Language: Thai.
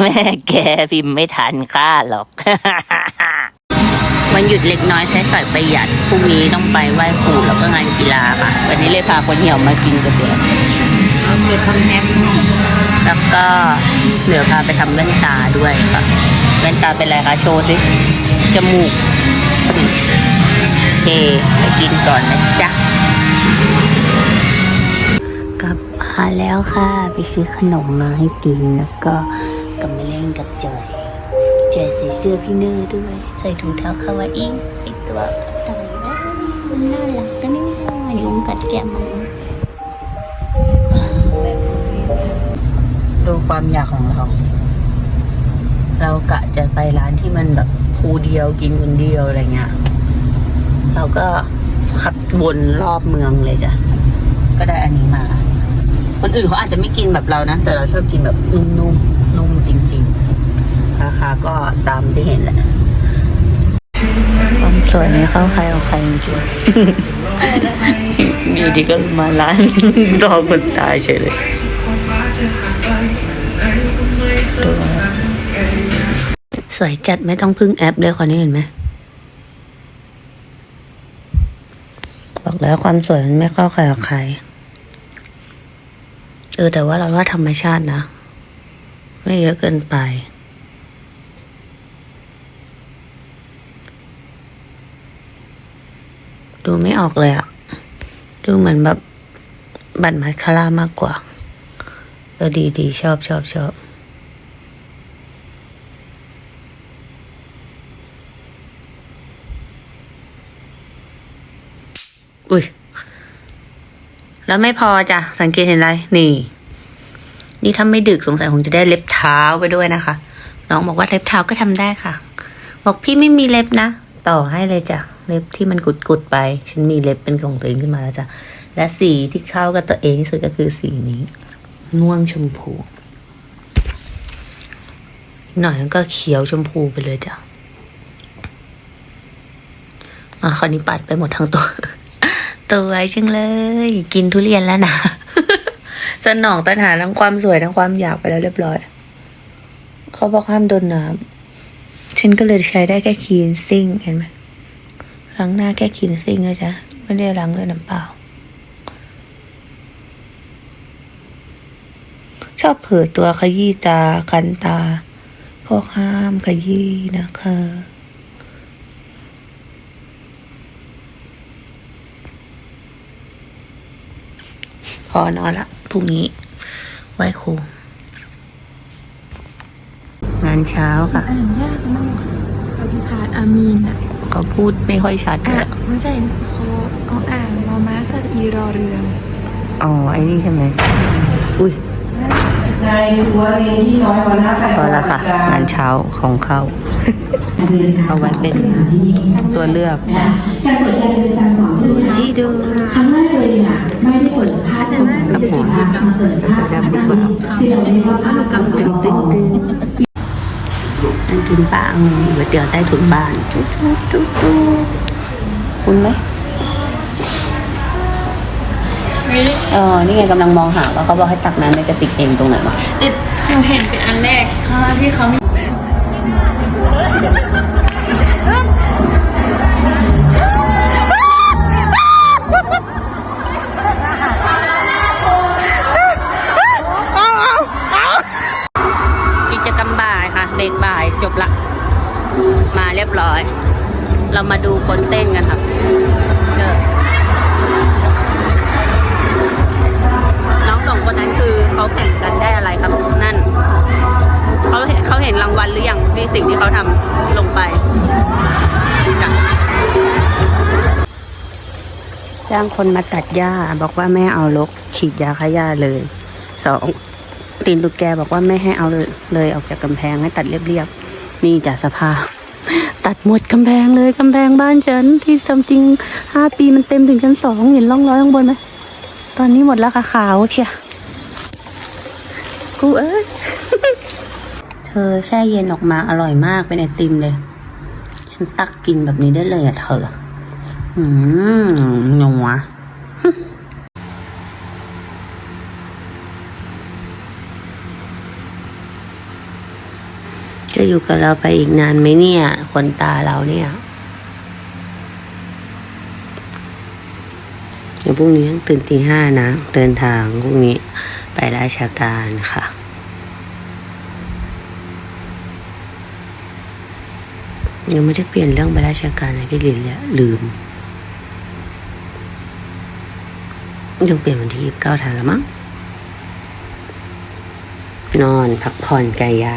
แม่แกพิมพ์ไม่ทันค่าหรอก วันหยุดเล็กน้อยใช้สอยประหยัดพรุ่งนี้ต้องไปไหว้ครูแล้วก็งานกีฬาค่ะ วันนี้เลยพาคนเหี่ยวมากินก๋วยเตี๋ยวเกิดทำแฮมแล้วก็เดี๋ยวพาไปทำแว่นตาด้วยค่ะแว่นตาเป็นอะไรคะโชว์สิจมูกโอเคไปกินก่อนนะจ๊ะกลับมาแล้วค่ะ ไปซื้อขนมมาให้กินแล้วก็ นกับจอยจอยใส่เสื้อพี่เนอร์ด้วย ใส่ถุงเท้าคาวาอิงไอตัวต่อยมันน่ารักนะเนี่ยยุงกัดแก้มมันดูความอยากของเรา เรากะจะไปร้านที่มันแบบภูเดียวกินคนเดียวอะไรเงี้ย เราก็ขับวนรอบเมืองเลยจ้ะ ก็ได้อันนี้มา คนอื่นเขาอาจจะไม่กินแบบเรานะ แต่เราชอบกินแบบนุ่มๆ นุ่มจริงๆ ราคาก็ตามที่เห็นแหละความสวยนี้เข้าใครเอาใครจริงๆอยู่ดีก็มาร้านรอคนตายเฉยเลยสวยจัดไม่ต้องพึ่งแอปเลยคนนี้เห็นไหมบอกแล้วความสวยมันไม่เข้าใครกับใคร เออแต่ว่าเราว่าธรรมชาตินะ ไม่เยอะเกินไป ดูไม่ออกเลยอะดูเหมือนแบบบัตรมาคาร่ามากกว่าเออดีดีชอบชอบชอบอุ้ย แล้วไม่พอจ้ะ สังเกตเห็นอะไร นี่ นี่ถ้าไม่ดึกสงสัยคงจะได้เล็บเท้าไปด้วยนะคะ น้องบอกว่าเล็บเท้าก็ทำได้ค่ะ บอกพี่ไม่มีเล็บนะ ต่อให้เลยจ้ะ เล็บที่มันกุดๆไป ฉันมีเล็บเป็นของตัวเองขึ้นมาแล้วจ้ะ และสีที่เข้ากับตัวเองที่สุดก็คือสีนี้ ม่วงชมพู หน่อยมันก็เขียวชมพูไปเลยจ้ะอะคราวนี้ปัดไปหมดทั้งตัว ตัวจังเลย กินทุเรียนแล้วนะ สนองตัณหาทั้งความสวยทั้งความอยากไปแล้วเรียบร้อย เขาบอกห้ามโดนน้ำฉันก็เลยใช้ได้แค่คีนซิ่งเห็นไหมล้างหน้าแค่คีนซิ่งนะจ๊ะไม่ได้ล้างด้วยน้ำเปล่า ชอบเผลอตัวขยี้ตาคันตาก็ห้ามขยี้นะคะพอนอนละ รุ่งนี้ไหว้ครูงานเช้าค่ะ อ่านยากมากปฏิภาณอามีนอะเขาพูดไม่ค่อยชัดเลอะยไม่ใช่เขาเอาอ่านมอม้าสระอีรอเรืองอ๋อ ไอ้นี่ใช่ไหมอุ้ยในหัวเรียนที่น้อยวันละพอละค่ะ งานเช้าของเขาเอาไว้เป็นตัวเลือกใช่การเปิดการเรียนการสอนที่จีดู ครั้งแรกเลยเนี่ยไม่ได้เปิดภาพแต่ว่าจะติดภาเปิดภาพดำดีกว่าที่เราเรียกว่าภาพกำตึกับงตึงตึงนั่งกินปังก๋วยเตี๋ยวใต้ถุนบ้านจุ๊จุ๊จุ๊จุ๊คุณไหมเออนี่ไงกำลังมองหาว่าเขาบอกให้ตักน้ำในกระติกเองตรงไหนวะติดหนูเห็นเป็นอันแรกที่เขา ค่ะเบรกบ่ายจบละ มาเรียบร้อย เรามาดูคนเต้นกันค่ะเจอน้องสองคนนั้นคือเขาแข่งกันได้อะไรครับนั่นเขาเห็นเขาเห็นรางวัลหรือยังที่สิ่งที่เขาทำลงไปจ้ะจ้างคนมาตัดหญ้าบอกว่าแม่เอาลกฉีดยาฆ่าหญ้าเลยสอง ตีนตุ๊กแกบอกว่าไม่ให้เอาเลยเลยออกจากกำแพงให้ตัดเรียบๆนี่จ้ะสภาพ ตัดหมดกำแพงเลยกำแพงบ้านฉันที่ทำจริงห้าปีมันเต็มถึงชั้นสองเห็นร่องรอยข้างบนไหมตอนนี้หมดแล้วค่ะขาวเชียกูเอ้ยเธอแช่เย็นออกมาอร่อยมากเป็นไอติมเลย ฉันตักกินแบบนี้ได้เลยอะเธอ อืมหนัว จะอยู่กับเราไปอีกนานไหมเนี่ยขนตาเราเนี่ยเดี๋ยวพรุ่งนี้ต้องตื่นตีห้านะ เดินทางพรุ่งนี้ไปราชการค่ะยังไม่ได้เปลี่ยนเรื่องไปราชการนะพี่ลินเลยลืมยังเปลี่ยนวันที่ยี่สิบเก้าทันแล้วมั้งนอนพักผ่อนกายยา